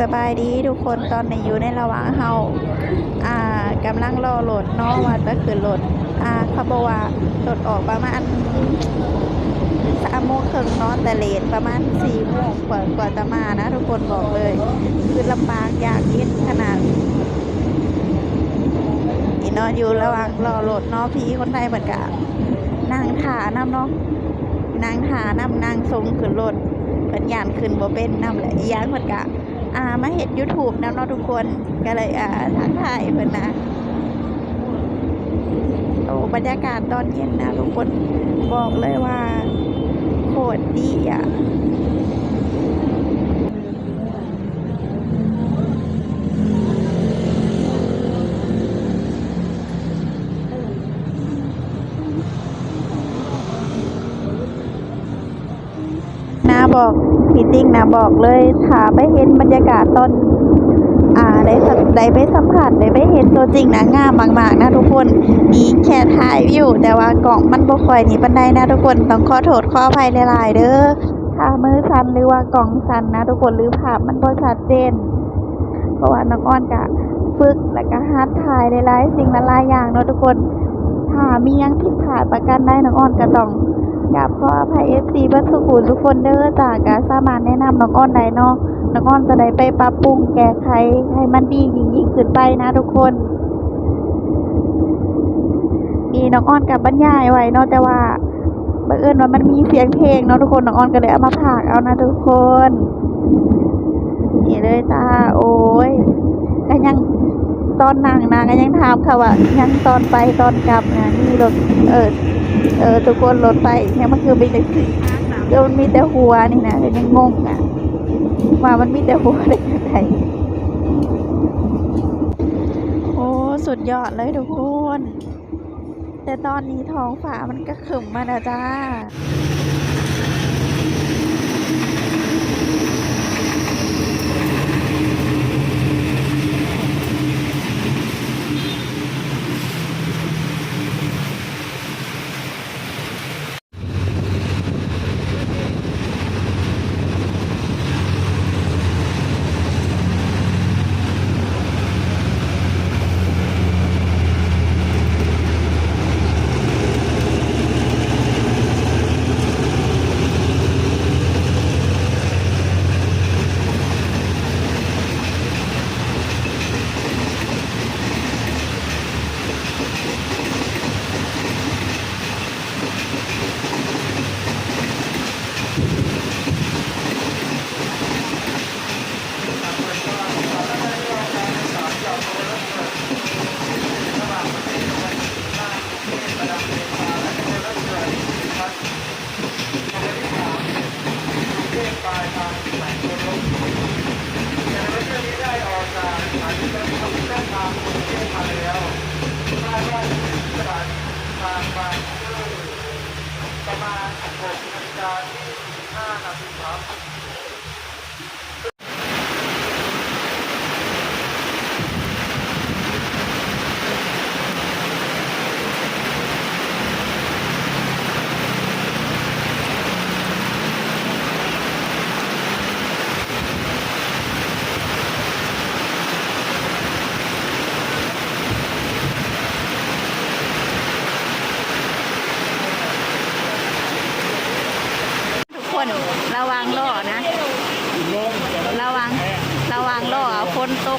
สบายดีทุกคนตอนนี้อยู่ในระหว่างเฮาอ่ากำลังรอรถเนาะว่าจะขึ้นรถอ่าเขาบอกว่ารถออกประมาณสามโมงครึ่งนาะแต่เลทประมาณสี่โมงกว่ากว่าจะมานะ ทุกคนบอกเลย คือลำบากยากเย็นขนาดอีนอนอยู่ระหว่างรอรถเนาะพี่คนไทยเหมือนกันนั่งถานำเนาะนั่งถานำนั่งทรงขึ้นรถเพิ่นยานขึ้นบ่เป็นน้ำแหละยานเพิ่นก็ อ่ามาเห็น YouTube นำเนาะทุกคนก็เลยอ่าทักทายเพิ่นนะโอ้บรรยากาศตอนเย็นนะทุกคนบอกเลยว่าโคตรดีอะ บอกพี่ติ๊กนะบอกเลยถ้าไปเห็นบรรยากาศตอนอ่าได้ได้ไปสัมผัสได้ไปเห็นตัวจริงนะงามมากๆนะทุกคนมีแค่ถ่ายวิวแต่ว่ากล่องมันบ่ค่อยหนี่ปานใดนะทุกคนต้องขอโทษขออภัยหลายๆเด้อถ้ามือสั่นหรือว่ากล่องสั่นนะทุกคนหรือภาพมันบ่ชัดเจน เพราะว่าน้องอ้อนก็ฝึกแล้วก็หัดถ่ายหลายๆสิ่งหลายๆอย่างเนาะทุกคนถ้ามียังผิดพลาดประการใดน้องอ้อนก็ต้อง กราบขออภัย FC เบิดทุกคนทุกคนเด้อจาก็สามารถแนะนำน้องอ้อนได้เนาะน้องอ้อนจะได้ไปปรับปรุงแก้ไขให้มันดียิ่งยิ่งขึ้นไปนะทุกคนนี่น้องอ้อนกับบรรยายไว้เนาะแต่ว่าบังเอิญว่ามันมีเสียงเพลงเนาะทุกคนน้องอ้อนก็เลยเอามาพากเอานะทุกคนนี่เลยจ้าโอ้ยก็ยังตอนนั่งนะก็ยังถามค่ะว่ายังตอนไปตอนกลับนะนี่รถเออ เออทุกคนรถไปเนี่ยมันคือมีแต่เออมันมีแต่หัวนี่นะก็ยังงงอะมามันมีแต่หัวได้ยังไงโอ้สุดยอดเลยทุกคน แต่ตอนนี้ท้องฟ้ามันก็ขึ้มมาแล้วจ้า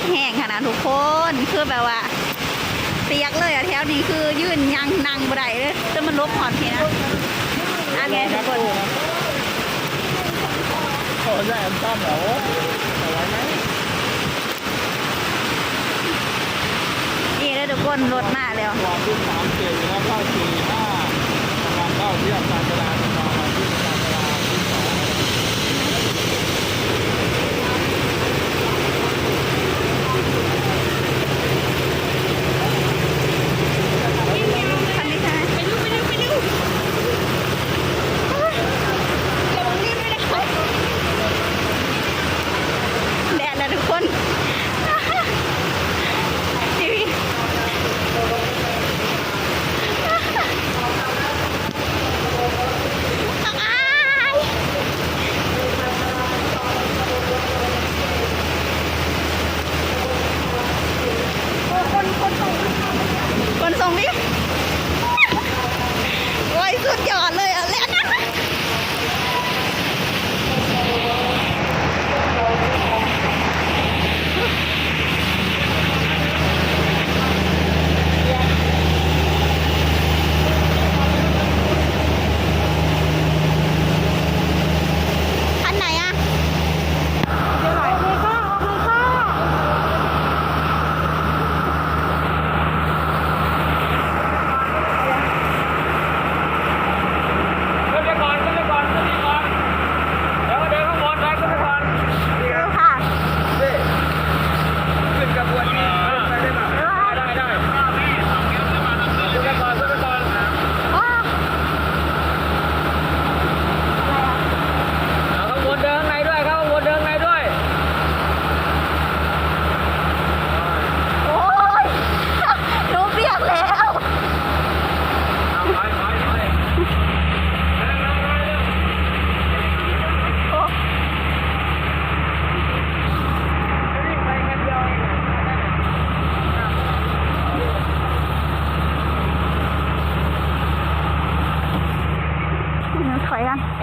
กแห้งขนาดทุกคนคือแบบว่าเปียกเลยอะแถวนี้คือยืนยังนั่งบ่ได้เลยแต่มันลบหอดทีนะอันนี้ทุกคนขอได้อันต้อมเหรออาไว้ไหมนี่เลยทุกคนรถมาแล้ววางรุ่นสามเจ็ดแล้วเข้าสี่ห้ากำลังเข้าเทียบการจราจราที่สอง คันนี้ใช่ไหมไปดูไปดูไปดูระวังรีบด้วยนะคะแดดแล้วทุก คน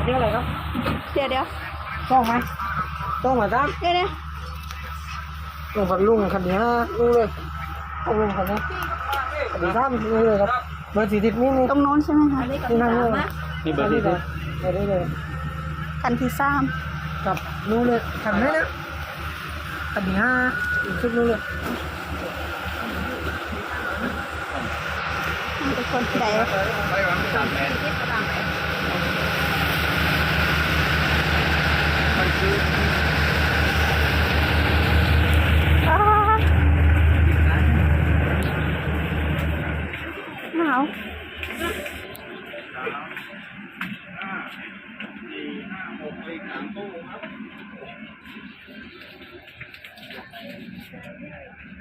เดียวเลยครับเดี๋ยวเดี๋ยวต้องไหมต้องมาตั้งเดี๋ยวเดี๋ยวลงพันลุงคันนี้ฮะลุงเลยต้องลงคันนี้คันนี้ท่ามนี่เลยครับเบอร์สี่สิบนี่นี่ตรงโน้นใช่ไหมคะที่นั่งเลยนี่เบอร์ที่เลยไปได้เลยคันที่สามกับนู้นเลยคันไหนนะคันนี้ห้าอีกชุดนู้นเลยทุกคนไหนอ้าว หนาว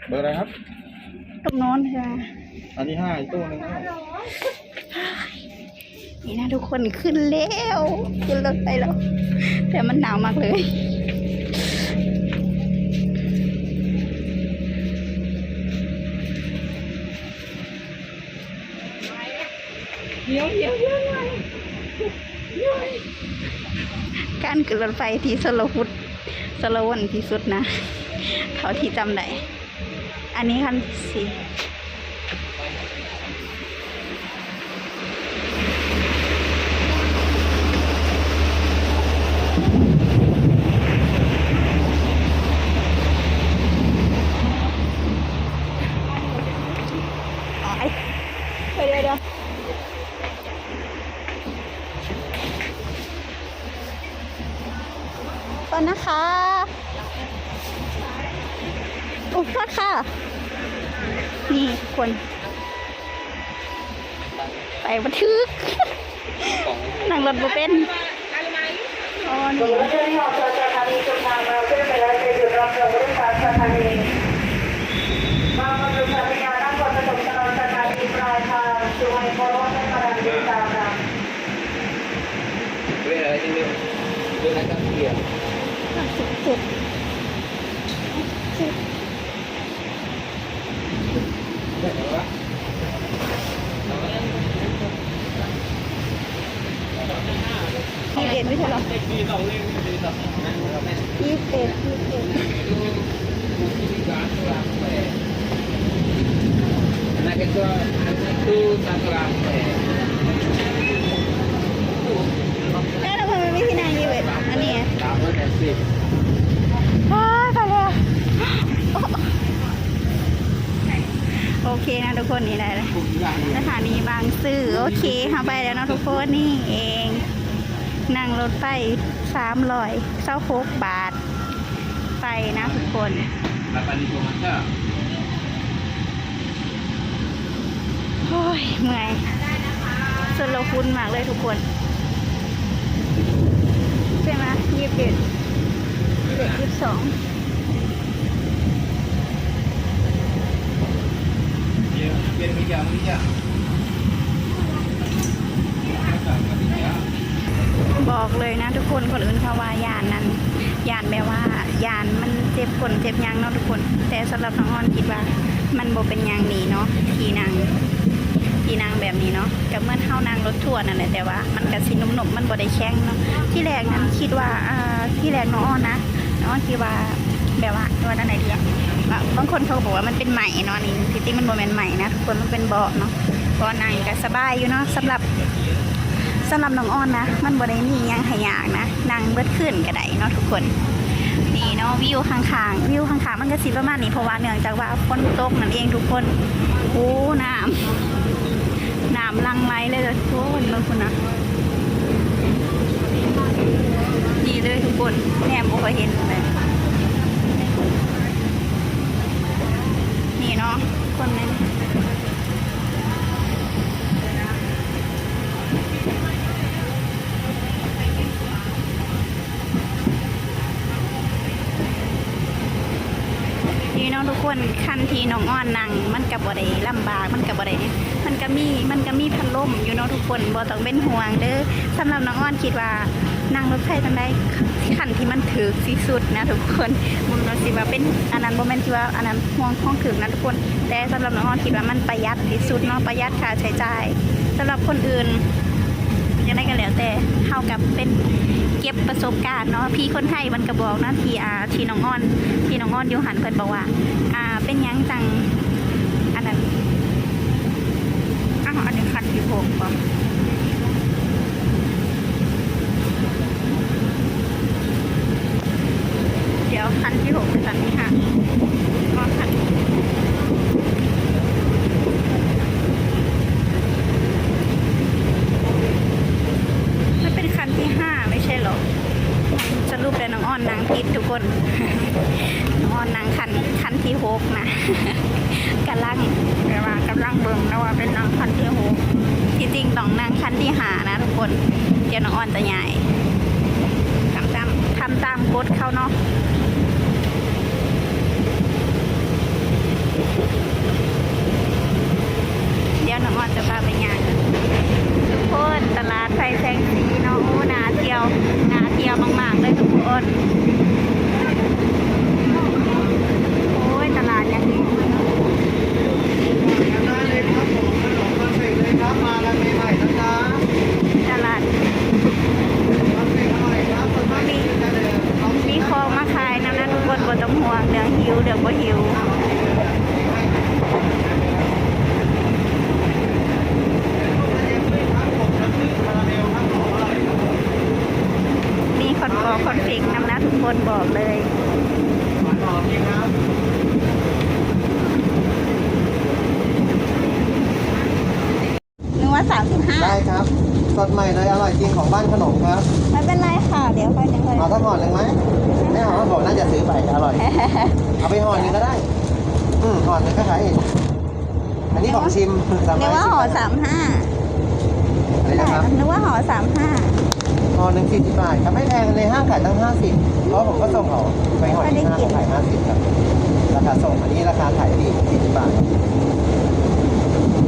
เบอร์อะไรครับตรงโน้นใช่ไหมอันนี้ห้าอีกตู้หนึงนะ นี่นะทุกคนขึ้นแล้วขึ้นรถไปแล้ว แต่มันหนาวมากเลยเดี๋ยวเดี๋ยวเดี๋ยวการขึ้นรถไฟที่สโลวุดสโลวันที่สุดนะเท่าที่จำได้ อันนี้คันสี่ ไปบันทึกนั่งรถบ่เป็นอ๋อนี่เจ้าหน้าที่ออกจากสถานีชุมทางมาเพื่อไปรับในจุดรับส่งผู้โดยสารสถานีมาบรรลุสถานีนครปฐมถนนสถานีปลายทางสุวรรณภูมิและปรัญญาตามค่ะเรื่องอะไรที่เรื่องเรื่องอะไรกันเกี่ยวสิบเจ็ดสิบ ไม่ใช่หรอมีสองเรื่องมีสองยี่สิบเอ็ดยี่สิบเอ็ด Anak itu itu satu rantai. แล้วทำไมมันไม่ที่นางยี่สิบเอ็ดอันนี้ไง Kamu nasi. ว้ายแล้วโอเคนะทุกคนนี่ได้เลยสถานีบางซื่อโอเคเข้าไปแล้วนะทุกคนนี่เอง นั่งรถไฟสามร้อยเศร้าหกบาท ไปนะทุกคน Berapa di rumah โอ้ยเมื่อยสโลคุณมากเลยทุกคน ใช่ไหมยี่สิบเอ็ดเด็กยี่สิบสอง Biar biar meja meja. บอกเลยนะทุกคนคนอื่นเขาว่ายานนั้นยานแปลว่ายานมันเจ็บคนเจ็บยังเนาะทุกคน แต่สำหรับน้องออนคิดว่า มันบ่เป็นยังนี้เนาะที่นางที่นางแบบนี้เนาะก็เมื่อนเฮานางรถทัวร์นั่นแหละแต่ว่า มันก็สินุ่มๆมันบ่ได้แข็งเนาะที่แรกนั้นคิดว่าที่แรกน้องออนนะน้องออนคิดว่าแบบว่าว่าด้านไหนดีอะว่าบางคนเขาบอกว่ามันเป็นไหม่เนาะนี่ที่จริงมันบ่แม่นไหม่นะทุกคนมันเป็นเบาะเนาะเบาะนั่งก็สบายอยู่เนาะสำหรับ สำหรับน้องอ้อนนะ มันบ่ได้มียังให้ยากนะนั่งเบิดขึ้นก็ได้เนาะทุกคน นี่เนาะวิวข้างๆวิวข้างๆมันก็สิประมาณนี้เพราะว่าเนื่องจากว่าฝนตกนั่นเองทุกคนโอ้น้ำน้ำลังไหลเลยทุกคนบางคนนะนี่เลยทุกคนแนมบ่เคยเห็นเลยนี่เนาะคนนั้น นี่เน้องทุก คนคันที่น้องอ้อนนั่งมันกับบ่ได้ลำบากมันกับบ่ได้มันก็มีมันก็มีพัดลมอยู่เนาะทุกคนบ่ต้องเป็นห่วงเด้อสำหรับน้องอ้อนคิดว่านั่งรถไฟทางใดคันที่มันถือที่สุดนะทุกคนมันบ่สิว่าเป็นอันนั้นบ่แม่นที่ว่าอันนั้นห่วงห้องถึงนะทุกคน แต่สำหรับน้องอ้อนคิดว่ามันประหยัดที่สุดเนาะประหยัดค่าใช้จ่ายสำหรับคนอื่น จังไดก็แล้วแต่เฮากับเป็นเก็บประสบการณ์เนาะพี่คนไทยมันก็บอกนะที่อาทีน้องอ้อนที่น้องอ้อนอยู่หันเพิ่นบอกว่า อ่าเป็นยังจังอันนั้นอ้าวอันนี้คันที่หกบ่เดี๋ยวคันที่หกเป็นคันที่ห้าก็คัน มันเป็นคันที่ห้าไม่ใช่เหรอ สรุปแล้ว น้องอ้อนนางพิษทุกคนน้องอ้นนางคันคันที่หกนะกำลังแปลว่ากำลังเบิ่งนะว่าเป็นนางคันที่หกที่จริงต้องนางคันที่หานะทุกคนเดี๋ยวน้องอ้อนจะใหญ่ทำตามทำตามกฎเขาเนาะเดี๋ยวน้องอ้อนจะพาไปงานทุกคนตลาดไฟแสงสีเนาะโอ้นาเที่ยว เที่ยวมากๆเลยทุกคนโอ้ยตลาดอย่างนี้ ได้เลยครับผมขนมคอนเฟกเลยครับมาแล้วใหม่ๆนะจ๊ะ ตลาด คอนเฟกอร่อยครับส่วนมากจะเป็นกันเลยเอา มีของมาขายนะนะทุกคนบ่ต้องห่วงเดี๋ยวหิวเดี๋ยวบ่หิว มีคอนกอคอนฟิกน้ำนะทุก คนบอกเลยหวานหอมดีครับนึกว่าสามสิบห้าได้ครับ สดใหม่เลยอร่อยจริงของบ้านขนมครับไม่เป็นไรค่ะ เดี๋ยวค่อยเดี๋ยวค่อยเอาสักห่อหนึ่งไหมไม่เอาบอกน่าจะซื้อไปอร่อย เอาไปห่อหนึ่งก็ได้ อืมห่อหนึ่งก็ขายอีกอันนี้ของชิมสามนึกว่าห่อสามห้า อะไรนะครับนึกว่าห่อสามห้าห่อหนึ่งสี่สิบบาทครับไม่แพงในห้างขายตั้งห้าสิบเพราะผมก็ส่งเขาไปห่อที่ห้างเขาขายห้าสิบครับราคาส่งอันนี้ราคาขายดีสี่สิบบาทครับ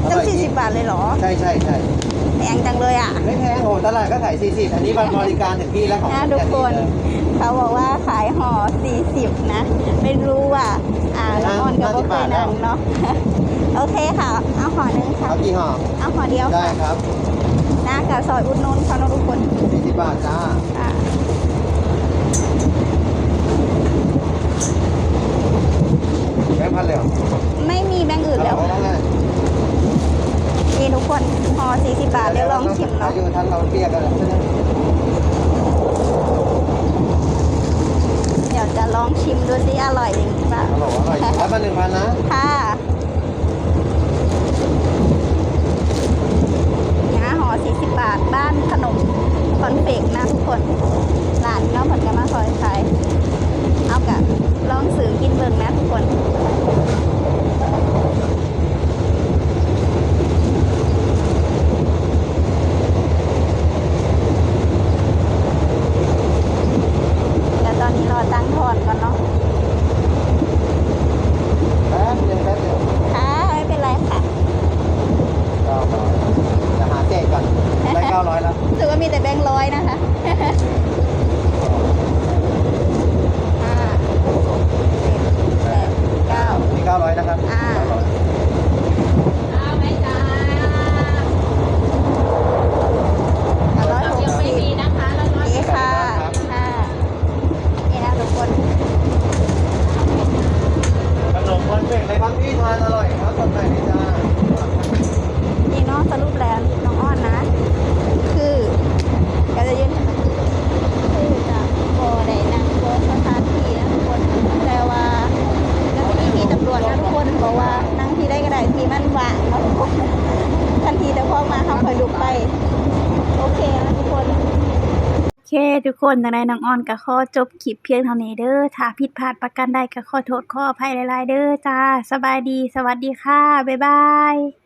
อตั้ร่งอยจสี่ริสิงบบาทเลยเหรอ ใช่ใช่ใช่แพงจังเลยอะ ไม่แพงโอ้ตลาดก็ขายสี่สิบอันนี้บริการถึงที่แล้วของนะทุกคนเขาบอกว่าขายห่อสี่สิบนะ ไม่รู้ว่าอ่าน้องออนก็บ่เคยนั่งเนาะโอเคค่ะ เอาห่อหนึ่งค่ะ เอากี่ห่อ เอาห่อเดียวได้ค่ะครับห น้ากะซอยอุดหนุนเขาเนาะทุกคนสี่สิบบาทจ้าอ่าแบงค์พันเลยเหรอไม่มีแบงค์อื่นแล้วเอาแล้วไงนี่ทุกคนห่อสี่สิบบาทเดี๋ยวลองชิมเนาะอยู่ทันเราเปียกกันแล้วใช่ไหมเดี๋ยวจะลองชิมดูสิอร่อยจริงหรือเปล่าเขาบอกว่าอร่อยแล้วมาหนึ่งพันนะ ค่ะนะห่อ40 บาท บ้านขนมคอนเฟกนะทุกคน ร้านก็เหมือนกันมาคอยขาย เอากะลองสื่อกินเบิ่งนะทุกคน เดี๋ยวตอนนี้รอตั้งทอนก่อนเนาะ แป๊บเดียวแป๊บเดียว ค่ะ ไม่เป็นไรค่ะ เก้าร้อยจะหาเจ๊ก่อนได้เก้าร้อย แล้วถือว่ามีแต่แบงค์ร้อยนะคะ ห้าเจ็ดแปดเก้า มีเก้าร้อยนะครับ อ่า 900 เอาไหมจ้าร้อยหกสิบนี่ค่ะค่ะนี่นะทุกคน ขนมคอนเฟกต์เลยครับพี่ทานอร่อยครับสดใหม่เลยจ้า นี่เน้องสรุปแล้วน้องอ้อนนะ คือก็จะยืนคือจะโบได้นั่งโบสถานที่นะทุกคนแต่ว่าก็จะมีพี่ตำรวจนะทุกคนบอกว่านั่งที่ได้ก็ได้ที่มันว่างนะทุกคนทันทีแต่พอมาเขาคอยลุกไป โอเคนะทุกคน โอเค ทุกคนจังไดน้องออนก็ขอจบคลิปเพียงเท่านี้เด้อถ้าผิดพลาดประกันใดก็ขอโทษขออภัยหลายๆเด้อจ้า สบายดี สวัสดีค่ะ บ๊ายบาย